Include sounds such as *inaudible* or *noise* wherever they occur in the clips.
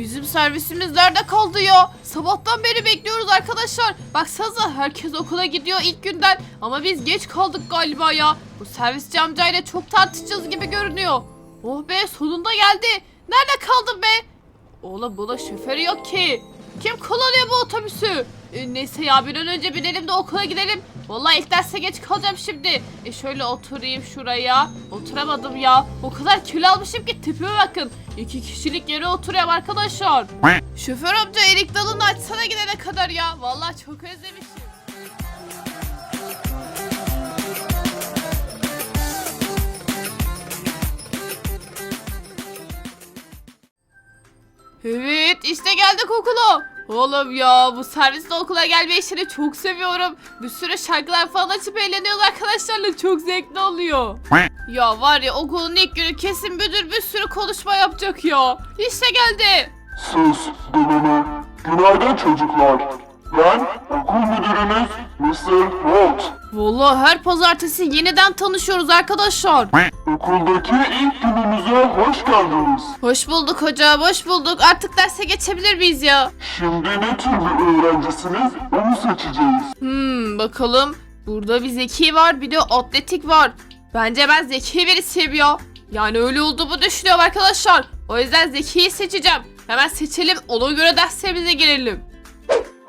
bizim servisimiz nerede kaldı ya? Sabahtan beri bekliyoruz arkadaşlar. Baksanıza herkes okula gidiyor ilk günden. Ama biz geç kaldık galiba ya. Bu servisçi amcayla çok tartışacağız gibi görünüyor. Oh be sonunda geldi. Nerede kaldın be? Oğlum buna şoförü yok ki. Kim kullanıyor bu otobüsü? E, neyse ya bir an önce binelim de okula gidelim. Vallahi ilk derse geç kalacağım şimdi. E şöyle oturayım şuraya. Oturamadım ya. O kadar kilo almışım ki tipime bakın. İki kişilik yere oturuyorum arkadaşlar. Şoför amca erik dalını açsana gidene kadar ya. Vallahi çok özlemişim. Evet işte geldik okula. Oğlum ya bu servisle okula gelme işini çok seviyorum. Bir sürü şarkılar falan açıp eğleniyoruz arkadaşlarla çok zevkli oluyor. Ya var ya okulun ilk günü kesin müdür bir sürü konuşma yapacak ya. İşte geldi. Sus, dinleme. Günaydın çocuklar. Ben okul müdürünüz Mr. Holt. Vallahi her pazartesi yeniden tanışıyoruz arkadaşlar. Okuldaki ilk günümüze hoş geldiniz. Hoş bulduk hocam hoş bulduk. Artık derse geçebilir miyiz ya? Şimdi ne tür bir öğrencisiniz onu seçeceğiz. Hmm bakalım. Burada bir zeki var bir de atletik var. Bence ben zeki birisiyim ya. Yani öyle olduğumu düşünüyorum arkadaşlar. O yüzden zekiyi seçeceğim. Hemen seçelim ona göre derslerimize girelim.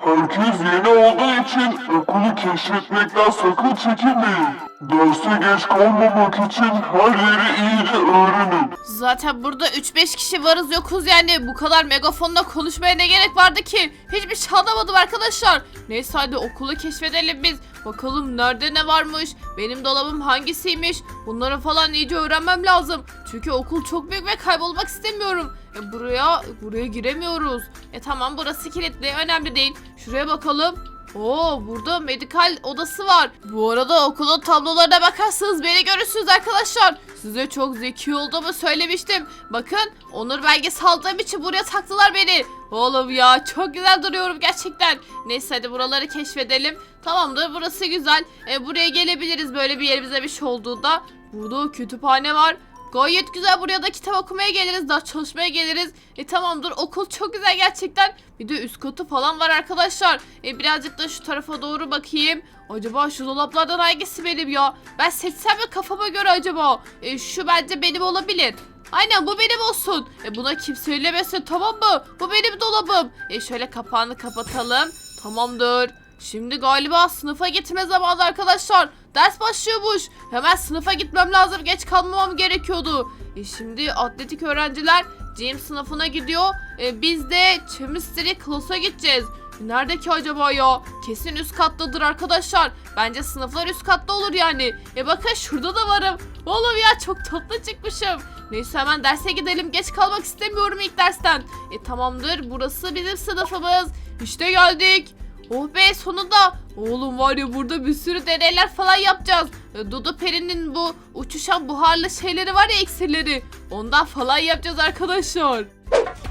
Herkes yeni olduğu için okulu keşfetmekten sakın çekinmeyin. Derse geç kalmamak için her yeri iyice öğrenin. Zaten burada 3-5 kişi varız yokuz yani. Bu kadar megafonla konuşmaya ne gerek vardı ki? Hiçbir şey anlamadım arkadaşlar. Neyse hadi okulu keşfedelim biz. Bakalım nerede ne varmış? Benim dolabım hangisiymiş? Bunları falan iyice öğrenmem lazım. Çünkü okul çok büyük ve kaybolmak istemiyorum. E buraya buraya giremiyoruz. E tamam burası kilitli. Önemli değil. Şuraya bakalım. Oo burada medikal odası var. Bu arada okulun tablolarına bakarsanız beni görürsünüz arkadaşlar. Size çok zeki olduğumu söylemiştim. Bakın onur belgesi aldığım için buraya taktılar beni. Oğlum ya çok güzel duruyorum gerçekten. Neyse hadi buraları keşfedelim. Tamamdır burası güzel. E, buraya gelebiliriz böyle bir yerimize bir şey olduğunda. Burada kütüphane var. Gayet güzel buraya da kitap okumaya geliriz daha çalışmaya geliriz. E tamamdır okul çok güzel gerçekten. Bir de üst katı falan var arkadaşlar. E birazcık da şu tarafa doğru bakayım. Acaba şu dolaplardan hangisi benim ya? Ben seçsem mi kafama göre acaba? E şu bence benim olabilir. Aynen bu benim olsun. E buna kim söylemesin tamam mı? Bu benim dolabım. E şöyle kapağını kapatalım. Tamamdır. Şimdi galiba sınıfa gitme zamanı arkadaşlar. Ders başlıyormuş. Hemen sınıfa gitmem lazım. Geç kalmamam gerekiyordu. E şimdi atletik öğrenciler gym sınıfına gidiyor. E biz de chemistry class'a gideceğiz. Nerede ki acaba ya? Kesin üst kattadır arkadaşlar. Bence sınıflar üst katta olur yani. E bakın şurada da varım. Oğlum ya çok tatlı çıkmışım. Neyse hemen derse gidelim. Geç kalmak istemiyorum ilk dersten. E tamamdır. Burası bizim sınıfımız. İşte geldik. Oh be sonunda. Oğlum var ya burada bir sürü deneyler falan yapacağız. E, Dudu Peri'nin bu uçuşan buharlı şeyleri var ya iksirleri. Ondan falan yapacağız arkadaşlar.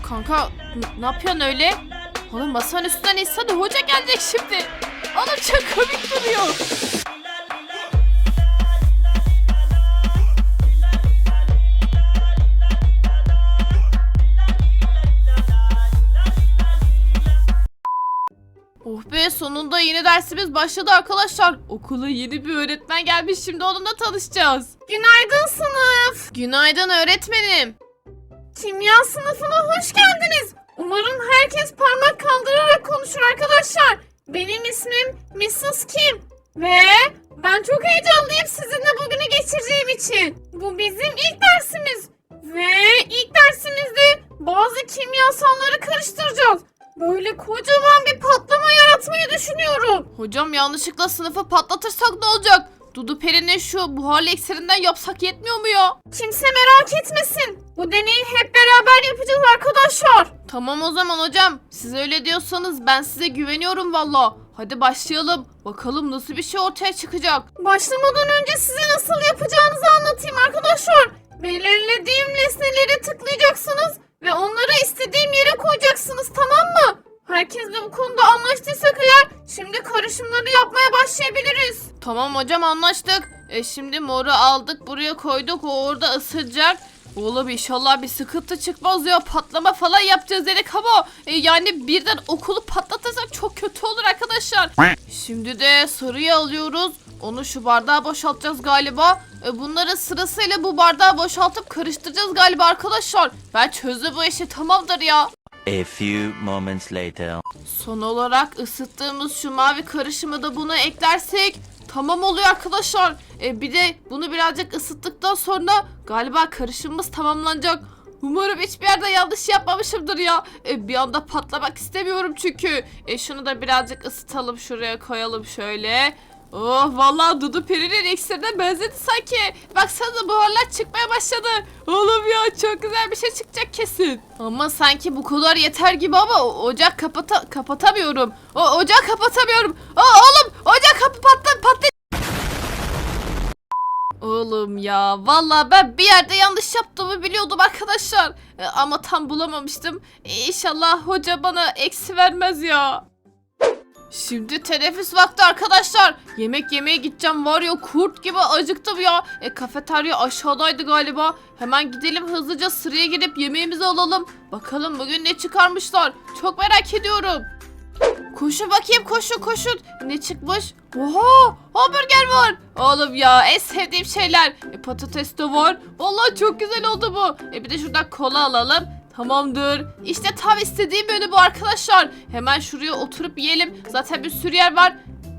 Kanka ne yapıyorsun öyle? Oğlum masanın üstünden insana hoca gelecek şimdi. Oğlum çok komik duruyor. Be sonunda yeni dersimiz başladı arkadaşlar. Okula yeni bir öğretmen gelmiş şimdi onunla tanışacağız. Günaydın sınıf. Günaydın öğretmenim. Kimya sınıfına hoş geldiniz. Umarım herkes parmak kaldırarak konuşur arkadaşlar. Benim ismim Mrs. Kim. Ve ben çok heyecanlıyım sizinle bugünü geçireceğim için. Bu bizim ilk dersimiz. Ve ilk dersimizde bazı kimyasalları karıştıracağız. Böyle kocaman Hocam yanlışlıkla sınıfı patlatırsak ne olacak? Dudu Peri'nin şu buharlı iksirinden yapsak yetmiyor mu ya? Kimse merak etmesin. Bu deneyi hep beraber yapacağız arkadaşlar. Tamam o zaman hocam. Siz öyle diyorsanız ben size güveniyorum valla. Hadi başlayalım. Bakalım nasıl bir şey ortaya çıkacak. Başlamadan önce size nasıl yapacağınızı anlatayım arkadaşlar. Belirlediğim nesneleri tıklayacaksınız ve onları istediğim yere koyacaksınız tamam mı? Herkesle bu konuda anlaştıysak eğer şimdi karışımları yapmaya başlayabiliriz. Tamam hocam anlaştık. E şimdi moru aldık buraya koyduk o orada ısıracak. Oğlum inşallah bir sıkıntı çıkmaz ya patlama falan yapacağız dedik ama e, yani birden okulu patlatırsak çok kötü olur arkadaşlar. Şimdi de sarıyı alıyoruz. Onu şu bardağa boşaltacağız galiba. E, bunları sırasıyla bu bardağa boşaltıp karıştıracağız galiba arkadaşlar. Ben çözdüm bu işi tamamdır ya. A few moments later. Son olarak ısıttığımız şu mavi karışımı da buna eklersek tamam oluyor arkadaşlar. E, bir de bunu birazcık ısıttıktan sonra galiba karışımımız tamamlanacak. Umarım hiçbir yerde yanlış yapmamışımdır ya. E, bir anda patlamak istemiyorum çünkü. E, şunu da birazcık ısıtalım şuraya koyalım şöyle. Oh vallahi Dudu Peri'nin iksirine benzedi sanki. Baksanıza buharlar çıkmaya başladı. Oğlum ya çok güzel bir şey çıkacak kesin. Ama sanki bu kadar yeter gibi ama o- ocak kapata kapatamıyorum. O ocağı kapatamıyorum. Aa, oğlum ocak kapı patla patla. Oğlum ya vallahi ben bir yerde yanlış yaptığımı biliyordum arkadaşlar. E, ama tam bulamamıştım. E, İnşallah hoca bana eksi vermez ya. Şimdi teneffüs vakti arkadaşlar. Yemek yemeye gideceğim var ya kurt gibi acıktım ya. E kafeterya aşağıdaydı galiba. Hemen gidelim hızlıca sıraya girip yemeğimizi alalım. Bakalım bugün ne çıkarmışlar. Çok merak ediyorum. Koşun bakayım koşun koşun. Ne çıkmış? Oha hamburger var. Oğlum ya en sevdiğim şeyler. E, patates de var. Vallahi çok güzel oldu bu. E bir de şuradan kola alalım. Tamamdır. İşte tam istediğim menü bu arkadaşlar. Hemen şuraya oturup yiyelim. Zaten bir sürü yer var.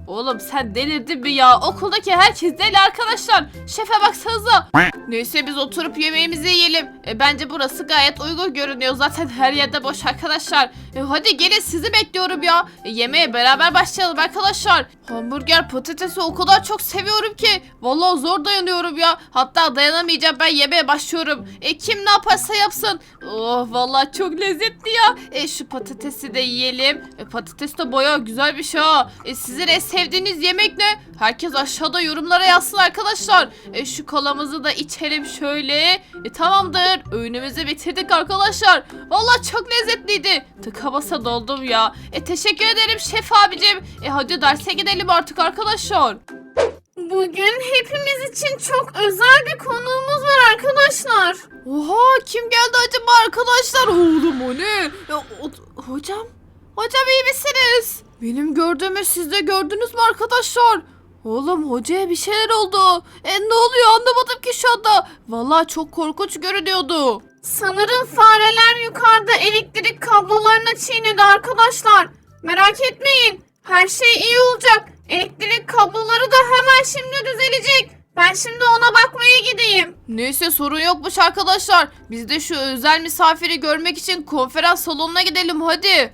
Oğlum sen delirdin mi ya? Okuldaki herkes deli arkadaşlar. Şefe baksanıza. Neyse biz oturup yemeğimizi yiyelim. E, bence burası gayet uygun görünüyor. Zaten her yerde boş arkadaşlar. E, hadi gelin sizi bekliyorum ya. E, yemeğe beraber başlayalım arkadaşlar. Hamburger patatesi o kadar çok seviyorum ki. Vallahi zor dayanıyorum ya. Hatta dayanamayacağım ben yemeğe başlıyorum. E, kim ne yaparsa yapsın. Oh vallahi çok lezzetli ya. E, şu patatesi de yiyelim. E, patates de baya güzel bir şey ha. E, sizin en sevdiğiniz yemek ne? Herkes aşağıda yorumlara yazsın arkadaşlar. E, şu kolamızı da içelim şöyle. E, tamamdır. Öğünümüzü bitirdik arkadaşlar. Vallahi çok lezzetliydi. Tıka basa doldum ya. E, teşekkür ederim şef abicim. E, hadi derse gidelim artık arkadaşlar. Bugün hepimiz için çok özel bir konuğumuz var arkadaşlar. Oha kim geldi acaba arkadaşlar? Oğlum o ne? Ya, o- hocam? Hocam iyi misiniz? Benim gördüğümü siz de gördünüz mü arkadaşlar? Oğlum hocaya bir şeyler oldu. E ne oluyor anlamadım ki şu anda. Vallahi çok korkunç görünüyordu. Sanırım fareler yukarıda elektrik kablolarına çiğnedi arkadaşlar. Merak etmeyin. Her şey iyi olacak. Elektrik kabloları da hemen şimdi düzelecek. Ben şimdi ona bakmaya gideyim. Neyse sorun yokmuş arkadaşlar. Biz de şu özel misafiri görmek için konferans salonuna gidelim hadi.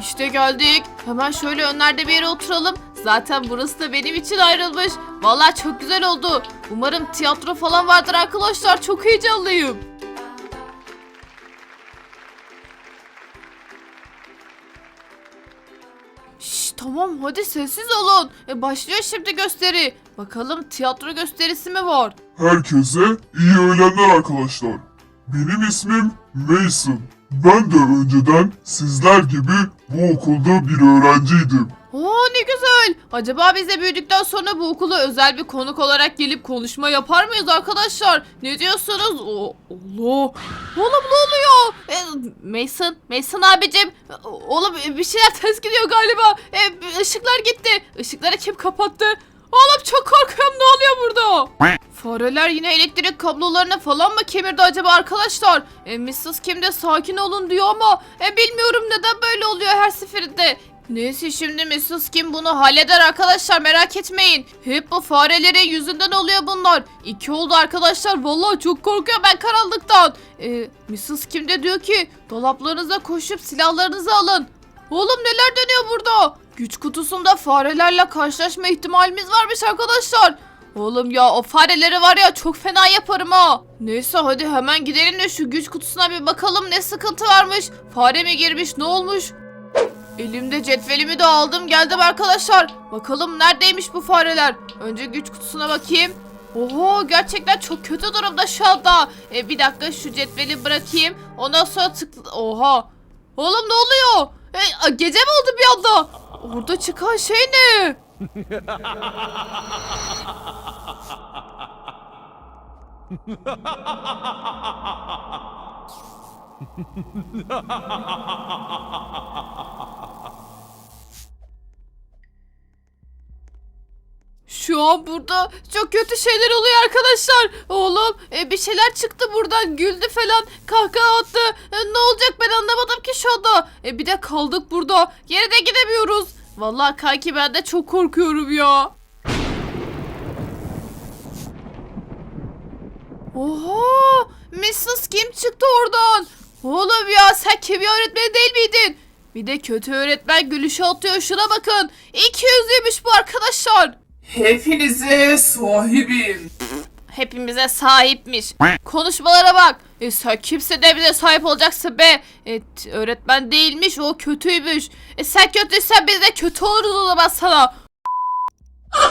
İşte geldik. Hemen şöyle önlerde bir yere oturalım. Zaten burası da benim için ayrılmış. Vallahi çok güzel oldu. Umarım tiyatro falan vardır arkadaşlar. Çok heyecanlıyım. Şş, tamam hadi sessiz olun. E, başlıyor şimdi gösteri. Bakalım tiyatro gösterisi mi var? Herkese iyi öğlenler arkadaşlar. Benim ismim Mason. Ben de önceden sizler gibi bu okulda bir öğrenciydim. Oo ne güzel. Acaba biz de büyüdükten sonra bu okula özel bir konuk olarak gelip konuşma yapar mıyız arkadaşlar? Ne diyorsunuz? O, Allah. Oğlum ne oluyor? E, Mason, Mason abicim. Oğlum bir şeyler ters gidiyor galiba. E, ışıklar gitti. Işıkları kim kapattı? Oğlum çok korkuyorum ne oluyor burada? Fareler yine elektrik kablolarını falan mı kemirdi acaba arkadaşlar? E, Mrs. Kim de sakin olun diyor ama e, bilmiyorum neden böyle oluyor her seferinde. Neyse şimdi Mrs. Kim bunu halleder arkadaşlar merak etmeyin. Hep bu farelerin yüzünden oluyor bunlar. İki oldu arkadaşlar vallahi çok korkuyorum ben karanlıktan. E, Mrs. Kim de diyor ki dolaplarınıza koşup silahlarınızı alın. Oğlum neler dönüyor burada? Güç kutusunda farelerle karşılaşma ihtimalimiz varmış arkadaşlar. Oğlum ya o fareleri var ya çok fena yaparım ha. Neyse hadi hemen gidelim de şu güç kutusuna bir bakalım ne sıkıntı varmış. Fare mi girmiş ne olmuş? Elimde cetvelimi de aldım geldim arkadaşlar. Bakalım neredeymiş bu fareler. Önce güç kutusuna bakayım. Oho gerçekten çok kötü durumda şu anda. E, bir dakika şu cetveli bırakayım. Ondan sonra tıkla... Oha. Oğlum ne oluyor? A, gece mi oldu bir anda? Orada çıkan şey ne? *laughs* An burada çok kötü şeyler oluyor arkadaşlar. Oğlum e, bir şeyler çıktı buradan güldü falan kahkaha attı. E, ne olacak ben anlamadım ki şu anda. E, bir de kaldık burada. Yere de gidemiyoruz. Vallahi kanki ben de çok korkuyorum ya. Oha! Mrs. Kim çıktı oradan? Oğlum ya sen kimya öğretmeni değil miydin? Bir de kötü öğretmen gülüşe atıyor şuna bakın. İki yüzlüymüş bu arkadaşlar. Hepinize sahibim. Hepimize sahipmiş. Konuşmalara bak. E sen kimse de bize sahip olacaksın be. E, t- öğretmen değilmiş o kötüymüş. E sen kötüysen biz de kötü oluruz o zaman sana. *laughs*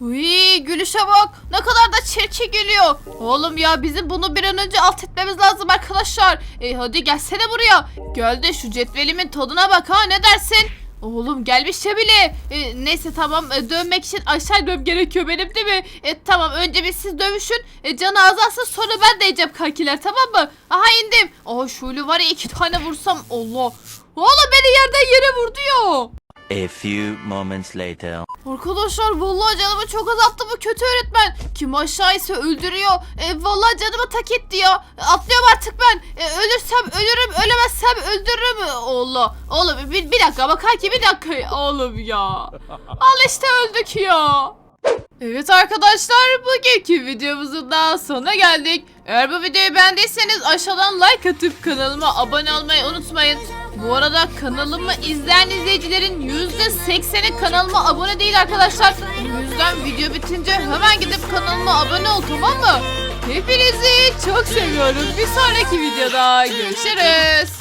Uy gülüşe bak. Ne kadar da çirkin gülüyor. Oğlum ya bizim bunu bir an önce alt etmemiz lazım arkadaşlar. E hadi gelsene buraya. Gel de şu cetvelimin tadına bak ha ne dersin? Oğlum gelmiş ya bile. E, neyse tamam e, dönmek için aşağı inmem gerekiyor benim değil mi? E, tamam önce bir siz dövüşün. E, canı azalsın sonra ben de yiyeceğim kankiler tamam mı? Aha indim. Aa şöyle var ya iki tane vursam Allah. Oğlum beni yerden yere vurdu ya. A few moments later. Arkadaşlar vallahi canımı çok azalttı bu kötü öğretmen. Kim aşağı ise öldürüyor. E, vallahi canımı tak etti ya. E, atlıyorum artık ben. E, ölürsem ölürüm, ölemezsem öldürürüm. Allah. Oğlum bir, bir dakika bak kanki bir dakika. Oğlum ya. Al işte öldük ya. Evet arkadaşlar bugünkü videomuzun daha sonuna geldik. Eğer bu videoyu beğendiyseniz aşağıdan like atıp kanalıma abone olmayı unutmayın. Bu arada kanalımı izleyen izleyicilerin %80'i kanalıma abone değil arkadaşlar. O yüzden video bitince hemen gidip kanalıma abone ol tamam mı? Hepinizi çok seviyorum. Bir sonraki videoda görüşürüz.